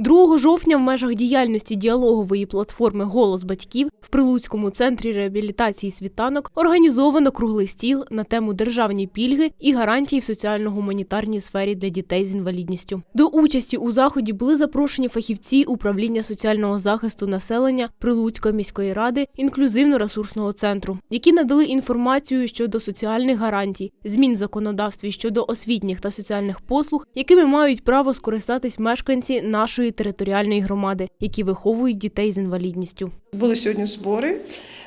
2 жовтня в межах діяльності діалогової платформи Голос батьків в Прилуцькому центрі реабілітації світанок організовано круглий стіл на тему державні пільги і гарантії в соціально-гуманітарній сфері для дітей з інвалідністю. До участі у заході були запрошені фахівці управління соціального захисту населення Прилуцької міської ради інклюзивно-ресурсного центру, які надали інформацію щодо соціальних гарантій, змін в законодавстві щодо освітніх та соціальних послуг, якими мають право скористатись мешканці нашої територіальної громади, які виховують дітей з інвалідністю. Були сьогодні збори,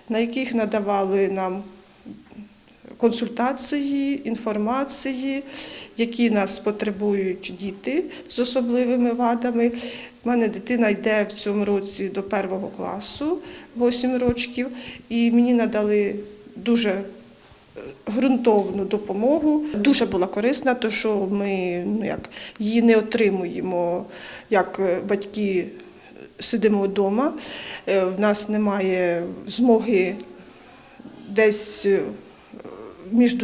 на яких надавали нам консультації, інформації, які нас потребують діти з особливими вадами. У мене дитина йде в цьому році до першого класу, 8 років, і мені надали дуже ґрунтовну допомогу. Дуже була корисна, тому що ми ну, як, її не отримуємо як е, батьки сидимо вдома, е, в нас немає змоги десь е, між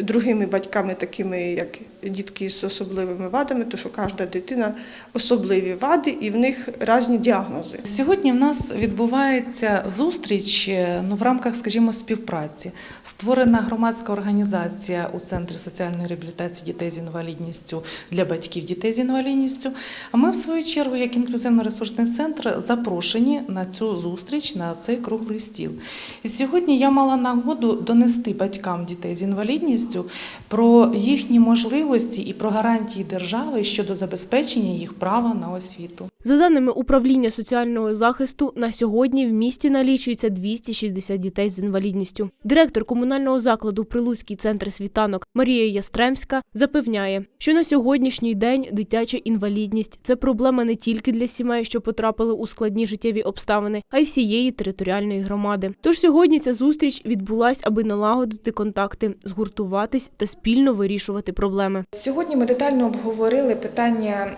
другими батьками, такими як дітки з особливими вадами, тому що кожна дитина особливі вади і в них різні діагнози. Сьогодні в нас відбувається зустріч е, ну, в рамках, скажімо, співпраці. Створена громадська організація у Центрі соціальної реабілітації дітей з інвалідністю для батьків дітей з інвалідністю. А ми, в свою чергу, як інклюзивно-ресурсний центр, запрошені на цю зустріч, на цей круглий стіл. І сьогодні я мала нагоду донести батькам дітей з інвалідністю про їхні можливості і про гарантії держави щодо забезпечення їх права на освіту. За даними управління соціального захисту, на сьогодні в місті налічується 260 дітей з інвалідністю. Директор комунального закладу Прилуцький центр світанок Марія Ястремська запевняє, що на сьогоднішній день дитяча інвалідність це проблема не тільки для сімей, що потрапили у складні життєві обставини, а й всієї територіальної громади. Тож сьогодні ця зустріч відбулась, аби налагодити контакти, згуртуватись та спільно вирішувати проблеми. Сьогодні ми детально обговорили питання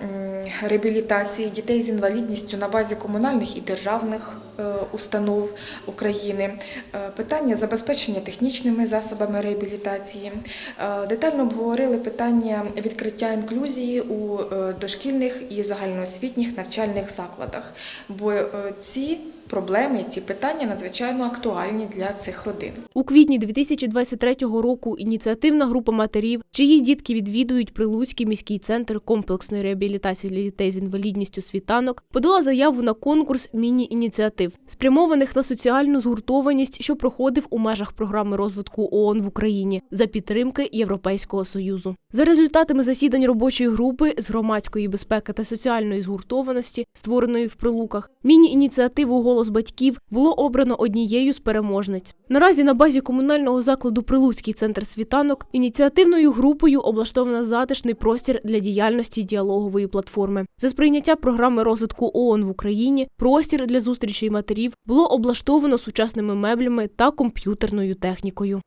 реабілітації дітей з інвалідністю на базі комунальних і державних е, установ України, е, питання забезпечення технічними засобами реабілітації. Е, Детально обговорили питання відкриття інклюзії у дошкільних і загальноосвітніх навчальних закладах, бо ці проблеми, ці питання надзвичайно актуальні для цих родин. У квітні 2023 року ініціативна група матерів, чиї дітки відвідують Прилуцький міський центр комплексної реабілітації для дітей з інвалідністю світанок, подала заяву на конкурс міні-ініціатив, спрямованих на соціальну згуртованість, що проходив у межах програми розвитку ООН в Україні за підтримки Європейського союзу. За результатами засідань робочої групи з громадської безпеки та соціальної згуртованості, створеної в Прилуках, міні-ініціативу голос батьків було обрано однією з переможниць. Наразі на базі комунального закладу Прилуцький центр світанок ініціативною групою облаштовано затишний простір для діяльності діалогової платформи. За сприйняття програми розвитку ООН в Україні простір для зустрічей матерів було облаштовано сучасними меблями та комп'ютерною технікою.